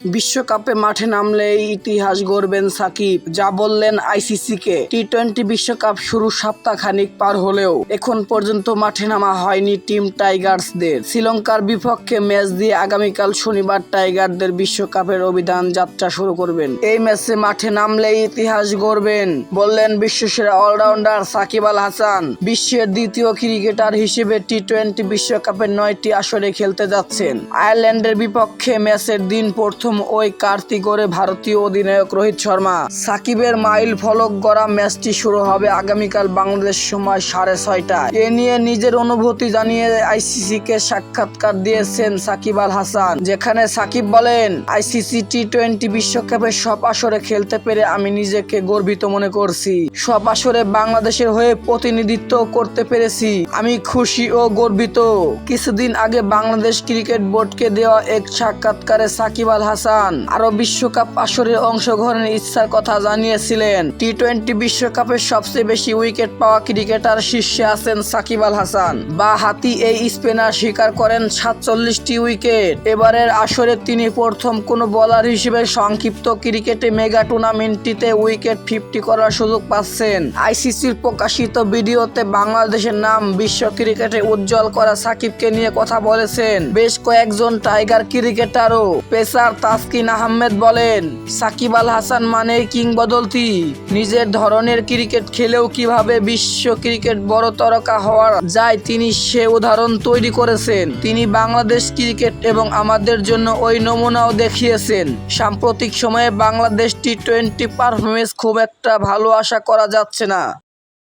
বিশ্বকাপে মাঠে নামলে ইতিহাস গড়বেন সাকিব, যা বললেন আইসিসিকে। টি টোয়েন্টি বিশ্বকাপ শুরু সপ্তাহখানিক পার হলেও এখন পর্যন্ত মাঠে নামা হয়নি টিম টাইগার্সদের। শ্রীলঙ্কার বিপক্ষে ম্যাচ দিয়ে আগামীকাল শনিবার টাইগারদের বিশ্বকাপের অভিযান যাত্রা শুরু করবেন। এই ম্যাচে মাঠে নামলে ইতিহাস গড়বেন, বললেন বিশ্বসেরা অলরাউন্ডার সাকিব আল হাসান। বিশ্বের দ্বিতীয় ক্রিকেটার হিসেবে টি টোয়েন্টি বিশ্বকাপের নয়টি আসরে খেলতে যাচ্ছেন। আয়ারল্যান্ডের বিপক্ষে ম্যাচের দিন প্রথম ওই কার্তি করে ভারতীয় অধিনায়ক রোহিত শর্মা। সাকিবের মাইল ফলক গড়া ম্যাচটি শুরু হবে আগামীকাল বাংলাদেশ সময় সাড়ে ছয়টায়। এ নিয়ে নিজের অনুভূতি জানিয়ে আইসিসি কে সাক্ষাৎকার দিয়েছেন সাকিব আল হাসান, যেখানে সাকিব বলেন, আইসিসি টি টোয়েন্টি বিশ্বকাপের সব আসরে খেলতে পেরে আমি নিজেকে গর্বিত মনে করছি। সব আসরে বাংলাদেশের হয়ে প্রতিনিধিত্ব করতে পেরেছি। আমি খুশি ও গর্বিত। কিছুদিন আগে বাংলাদেশ ক্রিকেট বোর্ডকে দেওয়া এক সাক্ষাৎকারে সাকিব আল হাসান আরও বিশ্বকাপ আসরে অংশগ্রহণের ইচ্ছার কথা জানিয়েছিলেন। টি টোয়েন্টি বিশ্বকাপে সবচেয়ে বেশি উইকেট পাওয়া ক্রিকেটার শীর্ষে আছেন সাকিব আল হাসান। বা হাতি এই স্পিনার স্বীকার করেন সাতচল্লিশটি উইকেট। এবারের আসরে তিনি প্রথম কোনো বোলার হিসেবে সংক্ষিপ্ত ক্রিকেটে মেগা টুর্নামেন্টটিতে উইকেট ফিফটি করার সুযোগ পাচ্ছেন। আইসিসির প্রকাশিত ভিডিওতে বাংলাদেশের নাম বিশ্ব ক্রিকেটে উজ্জ্বল করা সাকিবকে নিয়ে কথা বলেছেন। বেশ কয়েকজন টাইগার ক্রিকেটারও। পেসার তাসকিন আহমেদ বলেন, সাকিব আল হাসান মানে কিংবদন্তি। নিজের ধরনের ক্রিকেট খেলেও কীভাবে বিশ্ব ক্রিকেট বড় তরকা হওয়া যায় তিনি সে উদাহরণ তৈরি করেছেন। তিনি বাংলাদেশ ক্রিকেট এবং আমাদের জন্য ওই নমুনাও দেখিয়েছেন। সাম্প্রতিক সময়ে বাংলাদেশ টি টোয়েন্টি পারফরমেন্স খুব একটা ভালো আশা করা যাচ্ছে না।